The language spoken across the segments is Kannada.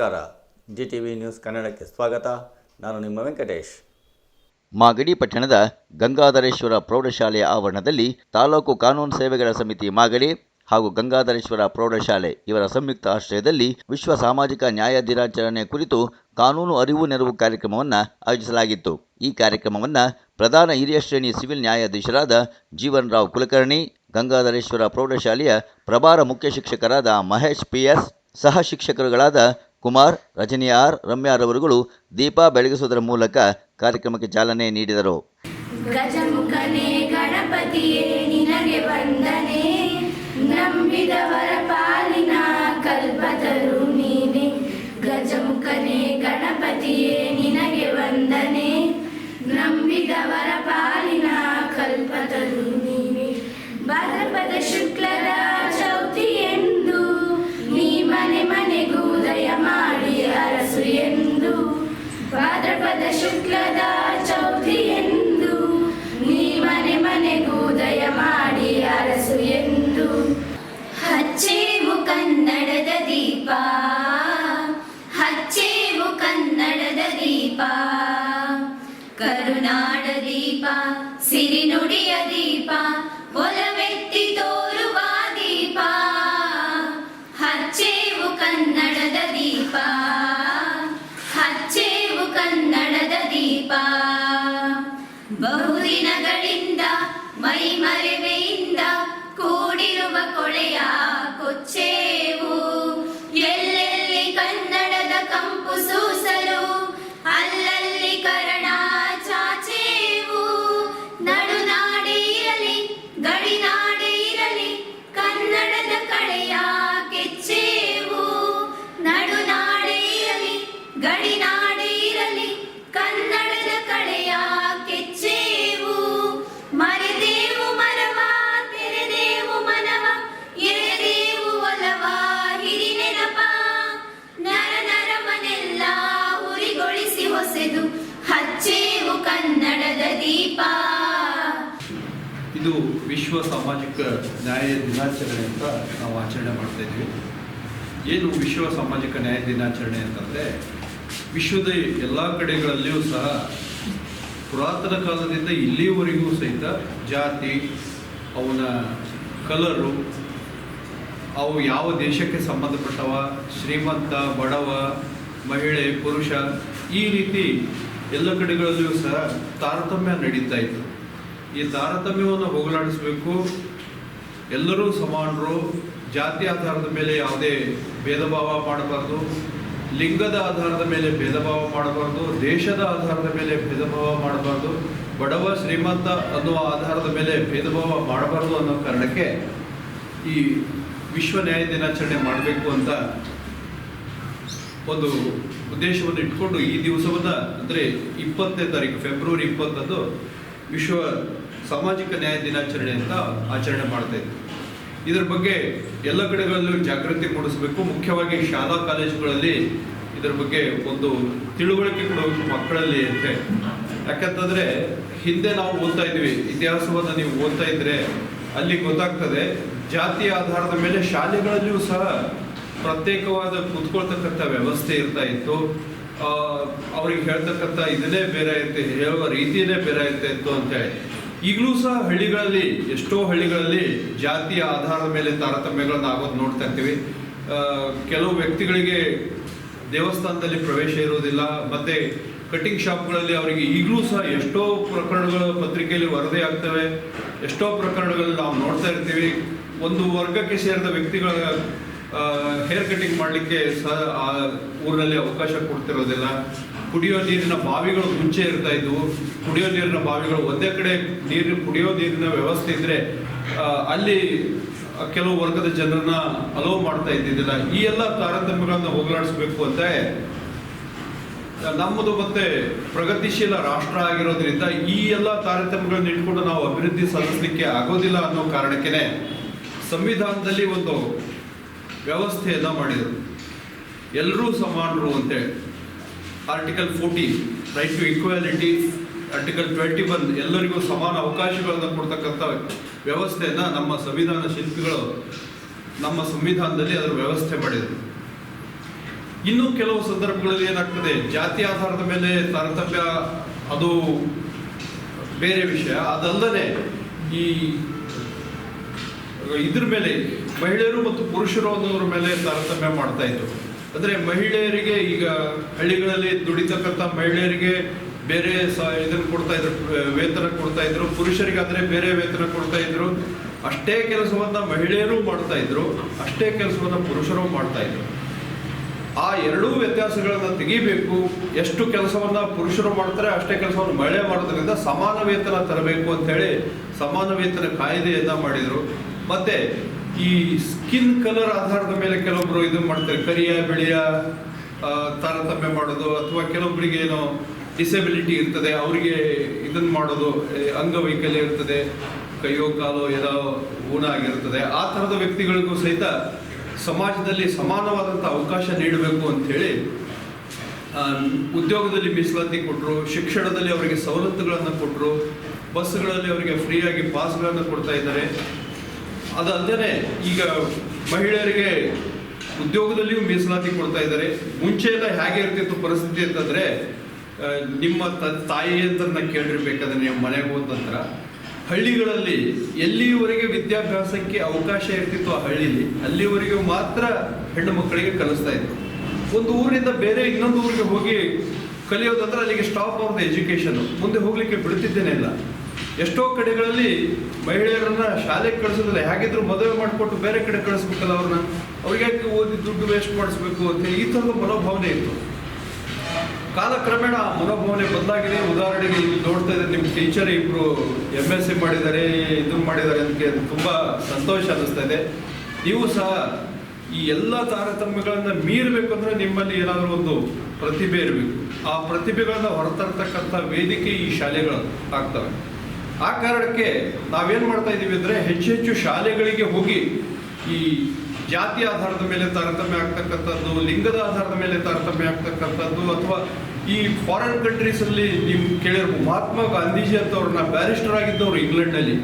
ನಮಸ್ಕಾರ. ಜಿ ಟಿ ವಿ ನ್ಯೂಸ್ ಕನ್ನಡಕ್ಕೆ ಸ್ವಾಗತ. ನಾನು ನಿಮ್ಮ ವೆಂಕಟೇಶ್. ಮಾಗಡಿ ಪಟ್ಟಣದ ಗಂಗಾಧರೇಶ್ವರ ಪ್ರೌಢಶಾಲೆಯ ಆವರಣದಲ್ಲಿ ತಾಲೂಕು ಕಾನೂನು ಸೇವೆಗಳ ಸಮಿತಿ ಮಾಗಡಿ ಹಾಗೂ ಗಂಗಾಧರೇಶ್ವರ ಪ್ರೌಢಶಾಲೆ ಇವರ ಸಂಯುಕ್ತ ಆಶ್ರಯದಲ್ಲಿ ವಿಶ್ವ ಸಾಮಾಜಿಕ ನ್ಯಾಯ ದಿನಾಚರಣೆ ಕುರಿತು ಕಾನೂನು ಅರಿವು ನೆರವು ಕಾರ್ಯಕ್ರಮವನ್ನು ಆಯೋಜಿಸಲಾಗಿತ್ತು. ಈ ಕಾರ್ಯಕ್ರಮವನ್ನು ಪ್ರಧಾನ ಹಿರಿಯ ಶ್ರೇಣಿ ಸಿವಿಲ್ ನ್ಯಾಯಾಧೀಶರಾದ ಜೀವನ್ ರಾವ್ ಕುಲಕರ್ಣಿ, ಗಂಗಾಧರೇಶ್ವರ ಪ್ರೌಢಶಾಲೆಯ ಪ್ರಭಾರ ಮುಖ್ಯ ಶಿಕ್ಷಕರಾದ ಮಹೇಶ್ ಪಿಎಸ್, ಸಹ ಶಿಕ್ಷಕರುಗಳಾದ ಕುಮಾರ್ ರಜನಿ ಆರ್ ರಮ್ಯಾರವರುಗಳು ದೀಪ ಬೆಳಗಿಸುವುದರ ಮೂಲಕ ಕಾರ್ಯಕ್ರಮಕ್ಕೆ ಚಾಲನೆ ನೀಡಿದರು. ಗಜಮುಖನೇ ಗಣಪತಿಯೇ. ದೀಪ ಇರಲಿ ಕನ್ನಡದ ಕಳೆಯ ಕೆಚ್ಚೇವು. ಮರೆದೇವು ಮರವ, ತೆರೆದೇವು ಮನವ, ಎರೆದೇವು ಒಲವ, ಹಿರಿ ನೆನಪ. ನರ ನರವನೆಲ್ಲ ಉರಿಗೊಳಿಸಿ ಹೊಸೆದು, ಹಚ್ಚೇವು ಕನ್ನಡದ ದೀಪ. ಇದು ವಿಶ್ವ ಸಾಮಾಜಿಕ ನ್ಯಾಯ ದಿನಾಚರಣೆ ಅಂತ ನಾವು ಆಚರಣೆ ಮಾಡ್ತಾ ಇದ್ವಿ ಏನು ವಿಶ್ವ ಸಾಮಾಜಿಕ ನ್ಯಾಯ ದಿನಾಚರಣೆ ಅಂತಂದರೆ ವಿಶ್ವದ ಎಲ್ಲ ಕಡೆಗಳಲ್ಲಿಯೂ ಸಹ ಪುರಾತನ ಕಾಲದಿಂದ ಇಲ್ಲಿಯವರೆಗೂ ಸಹಿತ ಜಾತಿ, ಅವನ ಕಲರು, ಅವು ಯಾವ ದೇಶಕ್ಕೆ ಸಂಬಂಧಪಟ್ಟವ, ಶ್ರೀಮಂತ, ಬಡವ, ಮಹಿಳೆ, ಪುರುಷ, ಈ ರೀತಿ ಎಲ್ಲ ಕಡೆಗಳಲ್ಲಿಯೂ ಸಹ ತಾರತಮ್ಯ ನಡೀತಾ ಇತ್ತು. ಈ ತಾರತಮ್ಯವನ್ನು ಹೋಗಲಾಡಿಸಬೇಕು. ಎಲ್ಲರೂ ಸಮಾನರು. ಜಾತಿ ಆಧಾರದ ಮೇಲೆ ಯಾವುದೇ ಭೇದ ಭಾವ ಮಾಡಬಾರ್ದು. ಲಿಂಗದ ಆಧಾರದ ಮೇಲೆ ಭೇದ ಭಾವ ಮಾಡಬಾರ್ದು, ದೇಶದ ಆಧಾರದ ಮೇಲೆ ಭೇದ ಭಾವ ಮಾಡಬಾರ್ದು, ಬಡವ, ಶ್ರೀಮಂತ ಅನ್ನುವ ಆಧಾರದ ಮೇಲೆ ಭೇದ ಭಾವ ಮಾಡಬಾರ್ದು ಅನ್ನೋ ಕಾರಣಕ್ಕೆ ಈ ವಿಶ್ವ ನ್ಯಾಯ ದಿನಾಚರಣೆ ಮಾಡಬೇಕು ಅಂತ ಒಂದು ಉದ್ದೇಶವನ್ನು ಇಟ್ಕೊಂಡು ಈ ದಿವಸವನ್ನು ಅಂದರೆ ಇಪ್ಪತ್ತನೇ ತಾರೀಕು, ಫೆಬ್ರವರಿ ಇಪ್ಪತ್ತಂದು ವಿಶ್ವ ಸಾಮಾಜಿಕ ನ್ಯಾಯ ದಿನಾಚರಣೆ ಅಂತ ಆಚರಣೆ ಮಾಡ್ತಾ ಇದರ ಬಗ್ಗೆ ಎಲ್ಲ ಕಡೆಗಳಲ್ಲೂ ಜಾಗೃತಿ ಮೂಡಿಸಬೇಕು. ಮುಖ್ಯವಾಗಿ ಶಾಲಾ ಕಾಲೇಜುಗಳಲ್ಲಿ ಇದರ ಬಗ್ಗೆ ಒಂದು ತಿಳುವಳಿಕೆ ಕೊಡಬೇಕು ಮಕ್ಕಳಲ್ಲಿ ಅಂತೆ. ಯಾಕಂತಂದ್ರೆ ಹಿಂದೆ ನಾವು ಓದ್ತಾ ಇದ್ವಿ. ಇತಿಹಾಸವನ್ನು ನೀವು ಓದ್ತಾ ಇದ್ರೆ ಅಲ್ಲಿ ಗೊತ್ತಾಗ್ತದೆ. ಜಾತಿ ಆಧಾರದ ಮೇಲೆ ಶಾಲೆಗಳಲ್ಲಿಯೂ ಸಹ ಪ್ರತ್ಯೇಕವಾದ ಕುತ್ಕೊಳ್ತಕ್ಕಂಥ ವ್ಯವಸ್ಥೆ ಇರ್ತಾ ಇತ್ತು. ಅವ್ರಿಗೆ ಹೇಳ್ತಕ್ಕಂಥ ಇದನ್ನೇ ಬೇರೆ ಇರುತ್ತೆ ಹೇಳುವ ರೀತಿಯೇ ಬೇರೆ ಇರ್ತಾ ಇತ್ತು ಅಂತೇಳಿ ಈಗಲೂ ಸಹ ಹಳ್ಳಿಗಳಲ್ಲಿ, ಎಷ್ಟೋ ಹಳ್ಳಿಗಳಲ್ಲಿ ಜಾತಿಯ ಆಧಾರದ ಮೇಲೆ ತಾರತಮ್ಯಗಳನ್ನು ಆಗೋದು ನೋಡ್ತಾ ಇರ್ತೀವಿ. ಕೆಲವು ವ್ಯಕ್ತಿಗಳಿಗೆ ದೇವಸ್ಥಾನದಲ್ಲಿ ಪ್ರವೇಶ ಇರುವುದಿಲ್ಲ ಮತ್ತೆ ಕಟಿಂಗ್ ಶಾಪ್ಗಳಲ್ಲಿ ಅವರಿಗೆ ಈಗಲೂ ಸಹ ಎಷ್ಟೋ ಪ್ರಕರಣಗಳು ಪತ್ರಿಕೆಯಲ್ಲಿ ವರದಿ ಆಗ್ತವೆ, ಎಷ್ಟೋ ಪ್ರಕರಣಗಳಲ್ಲಿ ನಾವು ನೋಡ್ತಾ ಇರ್ತೀವಿ. ಒಂದು ವರ್ಗಕ್ಕೆ ಸೇರಿದ ವ್ಯಕ್ತಿಗಳ ಹೇರ್ ಕಟಿಂಗ್ ಮಾಡಲಿಕ್ಕೆ ಸಹ ಆ ಊರಿನಲ್ಲಿ ಅವಕಾಶ ಕೊಡ್ತಿರೋದಿಲ್ಲ. ಕುಡಿಯೋ ನೀರಿನ ಬಾವಿಗಳು ಮುಂಚೆ ಇರ್ತಾ ಇದ್ವು. ಕುಡಿಯೋ ನೀರಿನ ಬಾವಿಗಳು ಒಂದೇ ಕಡೆ ನೀರು ಕುಡಿಯೋ ನೀರಿನ ವ್ಯವಸ್ಥೆ ಇದ್ರೆ ಅಲ್ಲಿ ಕೆಲವು ವರ್ಗದ ಜನರನ್ನ ಅಲೋ ಮಾಡ್ತಾ ಇದ್ದಿದ್ದಿಲ್ಲ. ಈ ಎಲ್ಲ ತಾರತಮ್ಯಗಳನ್ನ ಹೋಗಲಾಡಿಸ್ಬೇಕು ಅಂತ ನಮ್ಮದು ಮತ್ತೆ ಪ್ರಗತಿಶೀಲ ರಾಷ್ಟ್ರ ಆಗಿರೋದ್ರಿಂದ ಈ ಎಲ್ಲ ತಾರತಮ್ಯಗಳನ್ನ ಇಟ್ಕೊಂಡು ನಾವು ಅಭಿವೃದ್ಧಿ ಸಾಧಿಸಲಿಕ್ಕೆ ಆಗೋದಿಲ್ಲ ಅನ್ನೋ ಕಾರಣಕ್ಕೇನೆ ಸಂವಿಧಾನದಲ್ಲಿ ಒಂದು ವ್ಯವಸ್ಥೆಯನ್ನ ಮಾಡಿದರು. ಎಲ್ಲರೂ ಸಮಾನರು ಅಂತೇಳಿ article fourteen right to equality article twenty one ಎಲ್ಲರಿಗೂ ಸಮಾನ ಅವಕಾಶಗಳನ್ನು ಕೊಡ್ತಕ್ಕಂಥ ವ್ಯವಸ್ಥೆಯನ್ನು ನಮ್ಮ ಸಂವಿಧಾನ ಶಿಲ್ಪಿಗಳು ನಮ್ಮ ಸಂವಿಧಾನದಲ್ಲಿ ಅದರ ವ್ಯವಸ್ಥೆ ಮಾಡಿದರು. ಇನ್ನು ಕೆಲವು ಸಂದರ್ಭಗಳಲ್ಲಿ ಏನಾಗ್ತದೆ, ಜಾತಿ ಆಧಾರದ ಮೇಲೆ ತಾರತಮ್ಯ ಅದು ಬೇರೆ ವಿಷಯ. ಅದಲ್ಲದೆ ಈ ಇದ್ರ ಮೇಲೆ ಮಹಿಳೆಯರು ಮತ್ತು ಪುರುಷರು ಅನ್ನೋದ್ರ ಮೇಲೆ ತಾರತಮ್ಯ ಮಾಡ್ತಾ ಇದ್ರು. ಅಂದ್ರೆ ಮಹಿಳೆಯರಿಗೆ ಈಗ ಹಳ್ಳಿಗಳಲ್ಲಿ ದುಡಿತಕ್ಕಂಥ ಮಹಿಳೆಯರಿಗೆ ಬೇರೆ ಸ ಇದನ್ನು ಕೊಡ್ತಾ ಇದ್ರು, ವೇತನ ಕೊಡ್ತಾ ಇದ್ರು, ಪುರುಷರಿಗಾದರೆ ಬೇರೆ ವೇತನ ಕೊಡ್ತಾ ಇದ್ರು. ಅಷ್ಟೇ ಕೆಲಸವನ್ನ ಮಹಿಳೆಯರು ಮಾಡ್ತಾ ಇದ್ರು, ಅಷ್ಟೇ ಕೆಲಸವನ್ನ ಪುರುಷರು ಮಾಡ್ತಾ ಇದ್ರು. ಆ ಎರಡೂ ವ್ಯತ್ಯಾಸಗಳನ್ನ ತೆಗಿಬೇಕು. ಎಷ್ಟು ಕೆಲಸವನ್ನ ಪುರುಷರು ಮಾಡ್ತಾರೆ, ಅಷ್ಟೇ ಕೆಲಸವನ್ನು ಮಹಿಳೆ ಮಾಡೋದ್ರಿಂದ ಸಮಾನ ವೇತನ ತರಬೇಕು ಅಂತ ಹೇಳಿ ಸಮಾನ ವೇತನ ಕಾಯ್ದೆಯನ್ನ ಮಾಡಿದ್ರು. ಮತ್ತೆ ಈ ಸ್ಕಿನ್ ಕಲರ್ ಆಧಾರದ ಮೇಲೆ ಕೆಲವೊಬ್ರು ಇದು ಮಾಡ್ತಾರೆ. ಕರಿಯ ಬಿಳಿಯ ತಾರತಮ್ಯ ಮಾಡೋದು ಅಥವಾ ಕೆಲವೊಬ್ಬರಿಗೆ ಏನೋ ಡಿಸೆಬಿಲಿಟಿ ಇರ್ತದೆ ಅವರಿಗೆ ಇದನ್ನ ಮಾಡೋದು ಅಂಗವೈಕಲ್ಯ ಇರ್ತದೆ ಕೈಯೋ ಕಾಲೋ ಏನೋ ಊನ ಆಗಿರ್ತದೆ. ಆ ಥರದ ವ್ಯಕ್ತಿಗಳಿಗೂ ಸಹಿತ ಸಮಾಜದಲ್ಲಿ ಸಮಾನವಾದಂಥ ಅವಕಾಶ ನೀಡಬೇಕು ಆ, ಉದ್ಯೋಗದಲ್ಲಿ ಮೀಸಲಾತಿ ಕೊಟ್ಟರು ಶಿಕ್ಷಣದಲ್ಲಿ ಅವರಿಗೆ ಸವಲತ್ತುಗಳನ್ನು ಕೊಟ್ಟರು ಬಸ್ಗಳಲ್ಲಿ ಅವರಿಗೆ ಫ್ರೀಯಾಗಿ ಪಾಸ್ಗಳನ್ನು ಕೊಡ್ತಾ ಇದ್ದಾರೆ. ಅದಲ್ಲದೆ ಈಗ ಮಹಿಳೆಯರಿಗೆ ಉದ್ಯೋಗದಲ್ಲಿಯೂ ಮೀಸಲಾತಿ ಕೊಡ್ತಾ ಇದ್ದಾರೆ. ಮುಂಚೆ ಎಲ್ಲ ಹೇಗೆ ಇರ್ತಿತ್ತು ಪರಿಸ್ಥಿತಿ ಅಂತಂದ್ರೆ ನಿಮ್ಮ ತ- ತಾಯಿ ಅಂತ ಕೇಳಿರ್ಬೇಕಾದ್ರೆ ನೀವು ಮನೆಗೆ ಹೋದ ನಂತರ ಹಳ್ಳಿಗಳಲ್ಲಿ ಎಲ್ಲಿವರೆಗೆ ವಿದ್ಯಾಭ್ಯಾಸಕ್ಕೆ ಅವಕಾಶ ಇರ್ತಿತ್ತು ಆ ಹಳ್ಳಿಲಿ, ಅಲ್ಲಿವರೆಗೆ ಮಾತ್ರ ಹೆಣ್ಣು ಮಕ್ಕಳಿಗೆ ಕಲಿಸ್ತಾ ಇತ್ತು ಒಂದು ಊರಿನಿಂದ ಬೇರೆ ಇನ್ನೊಂದು ಊರಿಗೆ ಹೋಗಿ ಕಲಿಯೋದಂದ್ರೆ ಅಲ್ಲಿಗೆ ಸ್ಟಾಪ್ ಅವ್ರದ್ದು ಎಜುಕೇಶನ್ ಮುಂದೆ ಹೋಗ್ಲಿಕ್ಕೆ ಬಿಡ್ತಿದ್ದೇನೆ ಇಲ್ಲ ಎಷ್ಟೋ ಕಡೆಗಳಲ್ಲಿ ಮಹಿಳೆಯರನ್ನ ಶಾಲೆಗೆ ಕಳಿಸೋದಿಲ್ಲ. ಹೇಗಿದ್ರು ಮದುವೆ ಮಾಡಿಕೊಟ್ಟು ಬೇರೆ ಕಡೆ ಕಳಿಸ್ಬೇಕಲ್ಲ ಅವ್ರನ್ನ. ಅವ್ರಿಗೆ ಯಾಕೆ ಓದಿ ದುಡ್ಡು ವೇಸ್ಟ್ ಮಾಡಿಸ್ಬೇಕು ಅಂತ ಈ ಥರದ ಮನೋಭಾವನೆ ಇತ್ತು. ಕಾಲಕ್ರಮೇಣ ಆ ಮನೋಭಾವನೆ ಬದಲಾಗಿದೆ. ಉದಾಹರಣೆಗೆ ಇಲ್ಲಿ ನೋಡ್ತಾ ಇದ್ದಾರೆ ನಿಮ್ಮ ಟೀಚರ್ ಇಬ್ರು ಎಂ ಎಸ್ ಸಿ ಮಾಡಿದ್ದಾರೆ, ಇದು ಮಾಡಿದ್ದಾರೆ ಅಂತ ತುಂಬಾ ಸಂತೋಷ ಅನ್ನಿಸ್ತಾ ಇದೆ. ನೀವು ಸಹ ಈ ಎಲ್ಲ ತಾರತಮ್ಯಗಳನ್ನು ಮೀರಬೇಕು ಅಂದ್ರೆ ನಿಮ್ಮಲ್ಲಿ ಏನಾದರೂ ಒಂದು ಪ್ರತಿಭೆ ಇರಬೇಕು. ಆ ಪ್ರತಿಭೆಗಳನ್ನು ಹೊರತರ್ತಕ್ಕಂಥ ವೇದಿಕೆ ಈ ಶಾಲೆಗಳು ಆಗ್ತವೆ. ಆ ಕಾರಣಕ್ಕೆ ನಾವೇನು ಮಾಡ್ತಾ ಇದ್ದೀವಿ ಅಂದರೆ ಹೆಚ್ಚು ಹೆಚ್ಚು ಶಾಲೆಗಳಿಗೆ ಹೋಗಿ ಈ ಜಾತಿ ಆಧಾರದ ಮೇಲೆ ತಾರತಮ್ಯ ಆಗ್ತಕ್ಕಂಥದ್ದು, ಲಿಂಗದ ಆಧಾರದ ಮೇಲೆ ತಾರತಮ್ಯ ಆಗ್ತಕ್ಕಂಥದ್ದು, ಅಥವಾ ಈ ಫಾರಿನ್ ಕಂಟ್ರೀಸಲ್ಲಿ ನೀವು ಕೇಳಿರ್ಬೋದು ಮಹಾತ್ಮ ಗಾಂಧೀಜಿ ಅಂತವ್ರನ್ನ ಬ್ಯಾರಿಸ್ಟರ್ ಆಗಿದ್ದವರು ಇಂಗ್ಲೆಂಡಲ್ಲಿ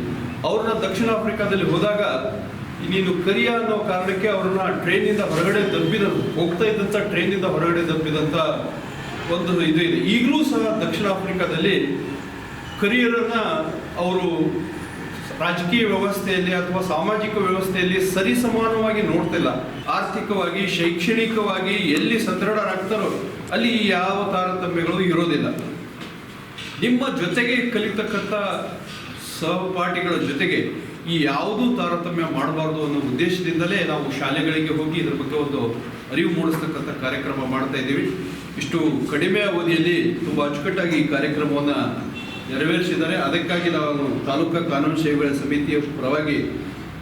ಅವ್ರನ್ನ ದಕ್ಷಿಣ ಆಫ್ರಿಕಾದಲ್ಲಿ ಹೋದಾಗ ನೀನು ಕರಿಯ ಅನ್ನೋ ಕಾರಣಕ್ಕೆ ಅವ್ರನ್ನ ಟ್ರೈನಿಂದ ಹೊರಗಡೆ ದಬ್ಬಿದ ಹೋಗ್ತಾ ಇದ್ದಂಥ ಟ್ರೈನಿಂದ ಹೊರಗಡೆ ದಬ್ಬಿದಂಥ ಒಂದು ಇದು ಇದೆ. ಈಗಲೂ ಸಹ ದಕ್ಷಿಣ ಆಫ್ರಿಕಾದಲ್ಲಿ ಕರಿಯರನ್ನ ಅವರು ರಾಜಕೀಯ ವ್ಯವಸ್ಥೆಯಲ್ಲಿ ಅಥವಾ ಸಾಮಾಜಿಕ ವ್ಯವಸ್ಥೆಯಲ್ಲಿ ಸರಿ ಸಮಾನವಾಗಿ ನೋಡ್ತಿಲ್ಲ. ಆರ್ಥಿಕವಾಗಿ, ಶೈಕ್ಷಣಿಕವಾಗಿ ಎಲ್ಲಿ ಸದೃಢರಾಗ್ತಾರೋ ಅಲ್ಲಿ ಯಾವ ತಾರತಮ್ಯಗಳು ಇರೋದಿಲ್ಲ. ನಿಮ್ಮ ಜೊತೆಗೆ ಕಲಿತಕ್ಕಂಥ ಸಹಪಾಠಿಗಳ ಜೊತೆಗೆ ಈ ಯಾವುದೂ ತಾರತಮ್ಯ ಮಾಡಬಾರ್ದು ಅನ್ನೋ ಉದ್ದೇಶದಿಂದಲೇ ನಾವು ಶಾಲೆಗಳಿಗೆ ಹೋಗಿ ಇದರ ಬಗ್ಗೆ ಒಂದು ಅರಿವು ಮೂಡಿಸ್ತಕ್ಕಂಥ ಕಾರ್ಯಕ್ರಮ ಮಾಡ್ತಾ ಇದ್ದೀವಿ. ಇಷ್ಟು ಕಡಿಮೆ ಅವಧಿಯಲ್ಲಿ ತುಂಬ ಅಚ್ಚುಕಟ್ಟಾಗಿ ಈ ಕಾರ್ಯಕ್ರಮವನ್ನು ನೆರವೇರಿಸಿದ್ದಾರೆ ಅದಕ್ಕಾಗಿ ನಾವು ತಾಲೂಕು ಕಾನೂನು ಸೇವೆಗಳ ಸಮಿತಿಯ ಪರವಾಗಿ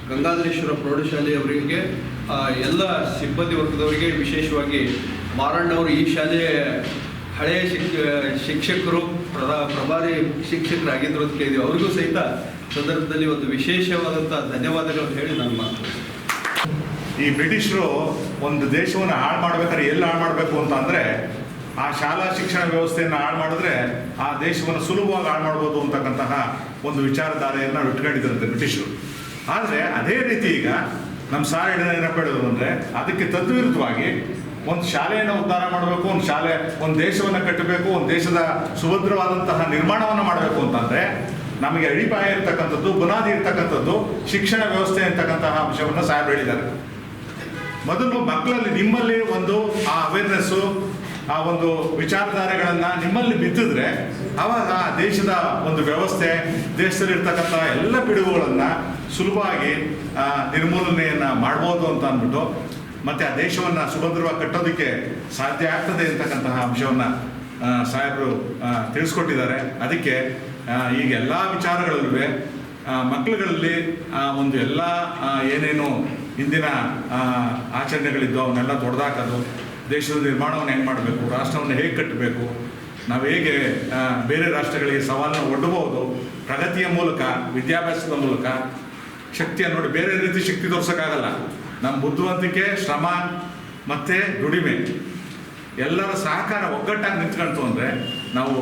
ಗಂಗಾಧರೇಶ್ವರ ಪ್ರೌಢಶಾಲೆಯವರಿಗೆ ಎಲ್ಲ ಸಿಬ್ಬಂದಿ ವರ್ಗದವರಿಗೆ, ವಿಶೇಷವಾಗಿ ಮಾರಣ್ಣವರು ಈ ಶಾಲೆಯ ಹಳೆಯ ಶಿಕ್ಷ ಶಿಕ್ಷಕರು ಪ್ರ- ಪ್ರಭಾರಿ ಶಿಕ್ಷಕರಾಗಿದ್ದರು ಅಂತ ಕೇಳಿದ್ವಿ. ಅವ್ರಿಗೂ ಸಹಿತ ಸಂದರ್ಭದಲ್ಲಿ ಒಂದು ವಿಶೇಷವಾದಂಥ ಧನ್ಯವಾದಗಳು ಹೇಳಿ ನಾನು ಮಾತು ಈ ಬ್ರಿಟಿಷರು ಒಂದು ದೇಶವನ್ನು ಹಾಳು ಮಾಡ್ಬೇಕಾದ್ರೆ ಎಲ್ಲಿ ಹಾಳು ಮಾಡಬೇಕು ಅಂತ ಅಂದ್ರೆ ಆ ಶಾಲಾ ಶಿಕ್ಷಣ ವ್ಯವಸ್ಥೆಯನ್ನು ಹಾಳು ಮಾಡಿದ್ರೆ ಆ ದೇಶವನ್ನು ಸುಲಭವಾಗಿ ಹಾಳು ಮಾಡ್ಬೋದು ಅಂತಕ್ಕಂತಹ ಒಂದು ವಿಚಾರಧಾರೆಯನ್ನು ಇಟ್ಕೊಂಡಿದ್ದರಂತೆ ಬ್ರಿಟಿಷರು. ಆದರೆ ಅದೇ ರೀತಿ ಈಗ ನಮ್ಮ ಸಾರ್ ಏನಪ್ಪ ಹೇಳಿದ್ರು ಅಂದ್ರೆ ಅದಕ್ಕೆ ತದ್ವಿರುದ್ಧವಾಗಿ ಒಂದು ಶಾಲೆಯನ್ನು ಉದ್ಧಾರ ಮಾಡಬೇಕು, ಒಂದು ಶಾಲೆ, ಒಂದು ದೇಶವನ್ನು ಕಟ್ಟಬೇಕು, ಒಂದು ದೇಶದ ಸುಭದ್ರವಾದಂತಹ ನಿರ್ಮಾಣವನ್ನು ಮಾಡಬೇಕು ಅಂತಂದ್ರೆ ನಮಗೆ ಅಡಿಪಾಯ ಇರ್ತಕ್ಕಂಥದ್ದು, ಬುನಾದಿ ಇರ್ತಕ್ಕಂಥದ್ದು, ಶಿಕ್ಷಣ ವ್ಯವಸ್ಥೆ ಅಂತಕ್ಕಂತಹ ಅಂಶವನ್ನು ಸಾಹೇಬ್ ಹೇಳಿದ್ದಾರೆ. ಮೊದಲು ಮಕ್ಕಳಲ್ಲಿ ನಿಮ್ಮಲ್ಲಿ ಒಂದು ಆ ಅವೇರ್ನೆಸ್ಸು ಆ ಒಂದು ವಿಚಾರಧಾರೆಗಳನ್ನ ನಿಮ್ಮಲ್ಲಿ ಬಿತ್ತಿದ್ರೆ ಅವಾಗ ಆ ದೇಶದ ಒಂದು ವ್ಯವಸ್ಥೆ, ದೇಶದಲ್ಲಿರ್ತಕ್ಕಂಥ ಎಲ್ಲ ಪಿಡುಗುಗಳನ್ನ ಸುಲಭವಾಗಿ ನಿರ್ಮೂಲನೆಯನ್ನ ಮಾಡ್ಬೋದು ಅಂತ ಅಂದ್ಬಿಟ್ಟು, ಮತ್ತೆ ಆ ದೇಶವನ್ನ ಸುಭದ್ರವಾಗಿ ಕಟ್ಟೋದಕ್ಕೆ ಸಾಧ್ಯ ಆಗ್ತದೆ ಅಂತಕ್ಕಂತಹ ಅಂಶವನ್ನ ಸಾಹೇಬರು ತಿಳಿಸ್ಕೊಟ್ಟಿದ್ದಾರೆ. ಅದಕ್ಕೆ ಈಗ ಎಲ್ಲ ವಿಚಾರಗಳಲ್ಲೂ ಮಕ್ಕಳುಗಳಲ್ಲಿ ಒಂದು ಎಲ್ಲ ಏನೇನು ಇಂದಿನ ಆಚರಣೆಗಳಿದ್ದು, ಅವನ್ನೆಲ್ಲ ತೊಡೆದಾಕೋದು ದೇಶದ ನಿರ್ಮಾಣವನ್ನು ಹೆಂಗೆ ಮಾಡಬೇಕು, ರಾಷ್ಟ್ರವನ್ನು ಹೇಗೆ ಕಟ್ಟಬೇಕು, ನಾವು ಹೇಗೆ ಬೇರೆ ರಾಷ್ಟ್ರಗಳಿಗೆ ಸವಾಲನ್ನು ಒಡ್ಡಬಹುದು ಪ್ರಗತಿಯ ಮೂಲಕ, ವಿದ್ಯಾಭ್ಯಾಸದ ಮೂಲಕ, ಶಕ್ತಿಯನ್ನು ನೋಡಿ ಬೇರೆ ರೀತಿ ಶಕ್ತಿ ತೋರ್ಸೋಕ್ಕಾಗಲ್ಲ. ನಮ್ಮ ಬುದ್ಧಿವಂತಿಕೆ, ಶ್ರಮ ಮತ್ತು ದುಡಿಮೆ. ಎಲ್ಲರ ಸಹಕಾರ ಒಗ್ಗಟ್ಟಾಗಿ ನಿಂತ್ಕೊಂತು ಅಂದರೆ ನಾವು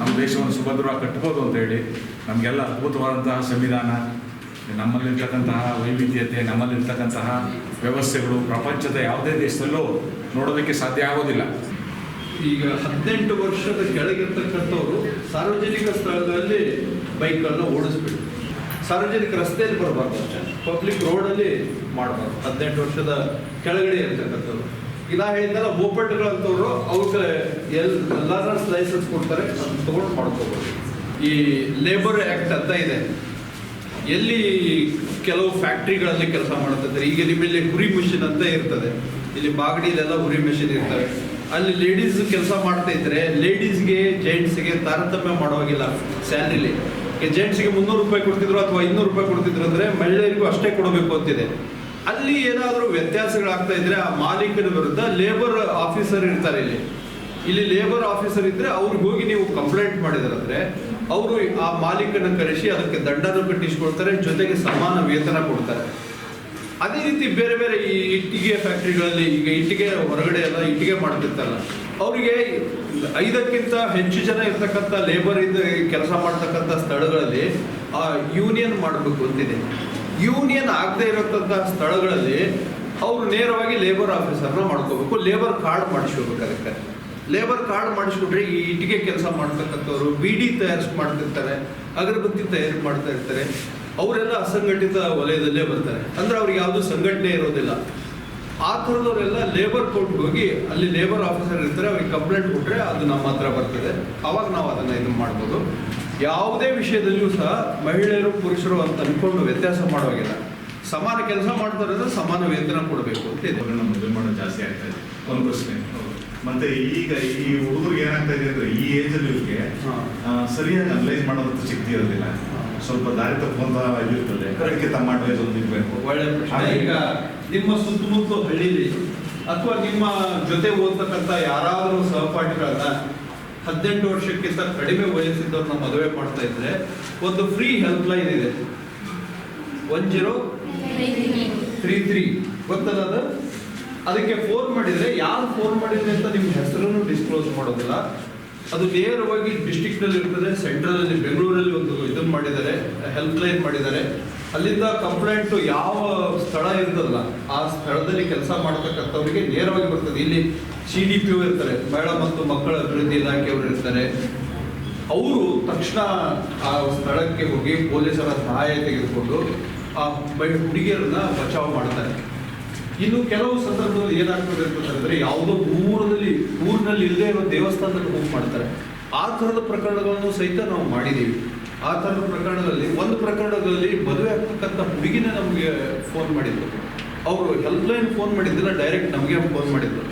ನಮ್ಮ ದೇಶವನ್ನು ಸುಭದ್ರವಾಗಿ ಕಟ್ಬೋದು ಅಂತ ಹೇಳಿ ನಮಗೆಲ್ಲ ಅದ್ಭುತವಾದಂತಹ ಸಂವಿಧಾನ, ನಮ್ಮಲ್ಲಿರ್ತಕ್ಕಂತಹ ವೈವಿಧ್ಯತೆ, ನಮ್ಮಲ್ಲಿರ್ತಕ್ಕಂತಹ ವ್ಯವಸ್ಥೆಗಳು, ಪ್ರಪಂಚದ ಯಾವುದೇ ದೇಶದಲ್ಲೂ ನೋಡೋದಕ್ಕೆ ಸಾಧ್ಯ ಆಗೋದಿಲ್ಲ. ಈಗ ಹದಿನೆಂಟು ವರ್ಷದ ಕೆಳಗಿರ್ತಕ್ಕಂಥವ್ರು ಸಾರ್ವಜನಿಕ ಸ್ಥಳಗಳಲ್ಲಿ ಬೈಕ್ಗಳನ್ನ ಓಡಿಸ್ಬೇಕು. ಸಾರ್ವಜನಿಕ ರಸ್ತೆಯಲ್ಲಿ ಬರಬಾರ್ದು ಅಷ್ಟೇ. ಪಬ್ಲಿಕ್ ರೋಡಲ್ಲಿ ಮಾಡಬಾರ್ದು. ಹದಿನೆಂಟು ವರ್ಷದ ಕೆಳಗಡೆ ಇರ್ತಕ್ಕಂಥವ್ರು. ಇಲ್ಲ ಹೇಳಿದ್ದಲ್ಲ ಬೋಪೆಟ್ಗಳಂತವ್ರು ಅವ್ರಿಗೆ ಎಲ್ ಎಲ್ಲರ ಲೈಸೆನ್ಸ್ ಕೊಡ್ತಾರೆ, ಅದನ್ನ ತೊಗೊಂಡು ಮಾಡ್ಕೋಬೋದು. ಈ ಲೇಬರ್ ಆ್ಯಕ್ಟ್ ಅಂತ ಇದೆ. ಎಲ್ಲಿ ಕೆಲವು ಫ್ಯಾಕ್ಟ್ರಿಗಳಲ್ಲಿ ಕೆಲಸ ಮಾಡುತ್ತಿದ್ದಾರೆ. ಈಗ ನಿಮ್ಮಲ್ಲಿ ಹುರಿ ಮಿಷಿನ್ ಅಂತ ಇರ್ತದೆ. ಇಲ್ಲಿ ಬಾಗಡಿಲೆಲ್ಲ ಹುರಿ ಮಿಷಿನ್ ಇರ್ತವೆ. ಅಲ್ಲಿ ಲೇಡೀಸ್ ಕೆಲಸ ಮಾಡ್ತಾ ಇದ್ರೆ ಲೇಡೀಸ್ಗೆ ಜೆಂಟ್ಸ್ಗೆ ತಾರತಮ್ಯ ಮಾಡೋವಾಗಿಲ್ಲ ಸ್ಯಾಲ್ರಿಲಿ ಜೆಂಟ್ಸ್ಗೆ ಮುನ್ನೂರು ರೂಪಾಯಿ ಕೊಡ್ತಿದ್ರು ಅಥವಾ ಇನ್ನೂರು ರೂಪಾಯಿ ಕೊಡ್ತಿದ್ರು ಅಂದ್ರೆ ಮಹಿಳೆಯರಿಗೂ ಅಷ್ಟೇ ಕೊಡಬೇಕು ಅಂತಿದೆ. ಅಲ್ಲಿ ಏನಾದರೂ ವ್ಯತ್ಯಾಸಗಳಾಗ್ತಾ ಇದ್ರೆ ಆ ಮಾಲೀಕರ ವಿರುದ್ಧ ಲೇಬರ್ ಆಫೀಸರ್ ಇರ್ತಾರೆ ಇಲ್ಲಿ. ಇಲ್ಲಿ ಲೇಬರ್ ಆಫೀಸರ್ ಇದ್ರೆ ಅವ್ರಿಗೆ ಹೋಗಿ ನೀವು ಕಂಪ್ಲೇಂಟ್ ಮಾಡಿದ್ರಂದ್ರೆ ಅವರು ಆ ಮಾಲೀಕನ ಕರೆಸಿ ಅದಕ್ಕೆ ದಂಡನ ಕಟ್ಟಿಸ್ಕೊಳ್ತಾರೆ ಜೊತೆಗೆ ಸಮಾನ ವೇತನ ಕೊಡ್ತಾರೆ. ಅದೇ ರೀತಿ ಬೇರೆ ಬೇರೆ ಈ ಇಟ್ಟಿಗೆ ಫ್ಯಾಕ್ಟ್ರಿಗಳಲ್ಲಿ ಈಗ ಇಟ್ಟಿಗೆ ಹೊರಗಡೆ ಎಲ್ಲ ಇಟ್ಟಿಗೆ ಮಾಡ್ತಿರ್ತಾರಲ್ಲ, ಅವರಿಗೆ ಐದಕ್ಕಿಂತ ಹೆಚ್ಚು ಜನ ಇರ್ತಕ್ಕಂಥ ಲೇಬರ್ ಇದ್ದ ಕೆಲಸ ಮಾಡ್ತಕ್ಕಂಥ ಸ್ಥಳಗಳಲ್ಲಿ ಆ ಯೂನಿಯನ್ ಮಾಡಬೇಕು ಅಂತಿದೆ. ಯೂನಿಯನ್ ಆಗದೆ ಇರತಕ್ಕಂಥ ಸ್ಥಳಗಳಲ್ಲಿ ಅವರು ನೇರವಾಗಿ ಲೇಬರ್ ಆಫೀಸರ್ನ ಮಾಡ್ಕೋಬೇಕು ಲೇಬರ್ ಕಾರ್ಡ್ ಮಾಡಿಸ್ಕೋಬೇಕು ಅದಕ್ಕೆ. ಲೇಬರ್ ಕಾರ್ಡ್ ಮಾಡಿಸ್ಕೊಂಡ್ರೆ ಈ ಇಟ್ಟಿಗೆ ಕೆಲಸ ಮಾಡ್ತಕ್ಕಂಥವ್ರು, ಬಿಡಿ ತಯಾರಿಸ್, ಮಾಡ್ತಿರ್ತಾರೆ, ಅಗರಬತ್ತಿ ತಯಾರು ಮಾಡ್ತಾ ಇರ್ತಾರೆ. ಅವರೆಲ್ಲ ಅಸಂಘಟಿತ ವಲಯದಲ್ಲೇ ಬರ್ತಾರೆ. ಅಂದ್ರೆ ಅವ್ರಿಗೆ ಯಾವುದು ಸಂಘಟನೆ ಇರೋದಿಲ್ಲ. ಆ ಥರದವರೆಲ್ಲ ಲೇಬರ್ ಕೋರ್ಟ್ಗೆ ಹೋಗಿ ಅಲ್ಲಿ ಲೇಬರ್ ಆಫೀಸರ್ ಇರ್ತಾರೆ, ಅವ್ರಿಗೆ ಕಂಪ್ಲೇಂಟ್ ಕೊಟ್ಟರೆ ಅದು ನಮ್ಮ ಹತ್ರ ಬರ್ತದೆ. ಅವಾಗ ನಾವು ಅದನ್ನು ಇದು ಮಾಡ್ಬೋದು. ಯಾವುದೇ ವಿಷಯದಲ್ಲಿಯೂ ಸಹ ಮಹಿಳೆಯರು, ಪುರುಷರು ಅಂತ ಅನ್ಕೊಂಡು ವ್ಯತ್ಯಾಸ ಮಾಡುವಾಗಿಲ್ಲ. ಸಮಾನ ಕೆಲಸ ಮಾಡ್ತಾರೆ ಸಮಾನ ವೇತನ ಕೊಡಬೇಕು ಅಂತ ಮದುವೆ ಮಾಡೋದು ಜಾಸ್ತಿ ಆಗ್ತಾ ಇದೆ. ಒಂದು ಪ್ರಶ್ನೆ. ಮತ್ತೆ ಈಗ ಈ ಹುಡುಗರಿಗೆ ಏನಾಗ್ತಾ ಇದೆ ಅಂದ್ರೆ ಈ ಏಜ್ ಅಲ್ಲಿ ಇವ್ರಿಗೆ ಸರಿಯಾಗಿ ಅನಲೈಸ್ ಮಾಡೋದಂತ ಶಕ್ತಿ ಇರೋದಿಲ್ಲ ಸ್ವಲ್ಪ ದಾರಿ ತಪ್ಪುವಂತ ಇದಿರ್ತದೆ ಅದಕ್ಕೆ ತಮ್ಮ ಅಡ್ವೈಸ್ ಒಂದು ಇರ್ಬೇಕು. ಒಳ್ಳೆ ಪ್ರಶ್ನೆ. ಈಗ ನಿಮ್ಮ ಸುತ್ತಮುತ್ತ ಹಳ್ಳಿಲಿ ಅಥವಾ ನಿಮ್ಮ ಜೊತೆ ಓದ್ತಕ್ಕಂಥ ಯಾರಾದರೂ ಸಹಪಾಠಿಗಳನ್ನ ಹದಿನೆಂಟು ವರ್ಷಕ್ಕಿಂತ ಕಡಿಮೆ ವಯಸ್ಸಿದ್ದವ್ರನ್ನ ಮದುವೆ ಮಾಡ್ತಾ ಇದ್ರೆ ಒಂದು ಫ್ರೀ ಹೆಲ್ಪ್ ಲೈನ್ ಇದೆ ಒನ್ ಜೀರೋ ತ್ರೀ ತ್ರೀ ಗೊತ್ತದ ಅದು? ಅದಕ್ಕೆ ಫೋನ್ ಮಾಡಿದ್ರೆ, ಯಾರು ಫೋನ್ ಮಾಡಿದ್ರೆ ಅಂತ ನಿಮ್ಮ ಹೆಸರನ್ನು ಡಿಸ್ಕ್ಲೋಸ್ ಮಾಡೋದಿಲ್ಲ. ಅದು ನೇರವಾಗಿ ಡಿಸ್ಟಿಕ್ನಲ್ಲಿ ಇರ್ತದೆ ಸೆಂಟ್ರಲ್ ಅಲ್ಲಿ, ಬೆಂಗಳೂರಲ್ಲಿ ಒಂದು ಇದನ್ನು ಮಾಡಿದ್ದಾರೆ ಹೆಲ್ಪ್ ಲೈನ್ ಮಾಡಿದ್ದಾರೆ. ಅಲ್ಲಿಂದ ಕಂಪ್ಲೇಂಟ್ ಯಾವ ಸ್ಥಳ ಇರ್ತದಲ್ಲ ಆ ಸ್ಥಳದಲ್ಲಿ ಕೆಲಸ ಮಾಡ್ತಕ್ಕಂಥವ್ರಿಗೆ ನೇರವಾಗಿ ಬರ್ತದೆ. ಇಲ್ಲಿ ಸಿ ಡಿ ಪಿ ಇರ್ತಾರೆ ಮಹಿಳಾ ಮತ್ತು ಮಕ್ಕಳ ಅಭಿವೃದ್ಧಿ ಇಲಾಖೆಯವರು ಇರ್ತಾರೆ. ಅವರು ತಕ್ಷಣ ಆ ಸ್ಥಳಕ್ಕೆ ಹೋಗಿ ಪೊಲೀಸರ ಸಹಾಯ ತೆಗೆದುಕೊಂಡು ಆ ಹುಡುಗಿಯರನ್ನ ಬಚಾವ್ ಮಾಡ್ತಾರೆ. ಇನ್ನು ಕೆಲವು ಸಂದರ್ಭದಲ್ಲಿ ಏನಾಗ್ತದೆ ಅಂತಂದ್ರೆ ಯಾವುದೋ ಊರಲ್ಲಿ, ಊರಿನಲ್ಲಿ ಇಲ್ಲದೆ ಇರೋ ದೇವಸ್ಥಾನದಲ್ಲಿ ಹೋಗಿ ಮಾಡ್ತಾರೆ. ಆ ಥರದ ಪ್ರಕರಣಗಳನ್ನು ಸಹಿತ ನಾವು ಮಾಡಿದ್ದೀವಿ. ಆ ಥರದ ಪ್ರಕರಣದಲ್ಲಿ, ಒಂದು ಪ್ರಕರಣದಲ್ಲಿ ಮದುವೆ ಆಗ್ತಕ್ಕಂಥ ಹುಡುಗಿನೇ ನಮಗೆ ಫೋನ್ ಮಾಡಿದ್ರು. ಅವರು ಹೆಲ್ಪ್ಲೈನ್ ಫೋನ್ ಮಾಡಿದ್ದಿಲ್ಲ ಡೈರೆಕ್ಟ್ ನಮಗೆ ಫೋನ್ ಮಾಡಿದ್ರು.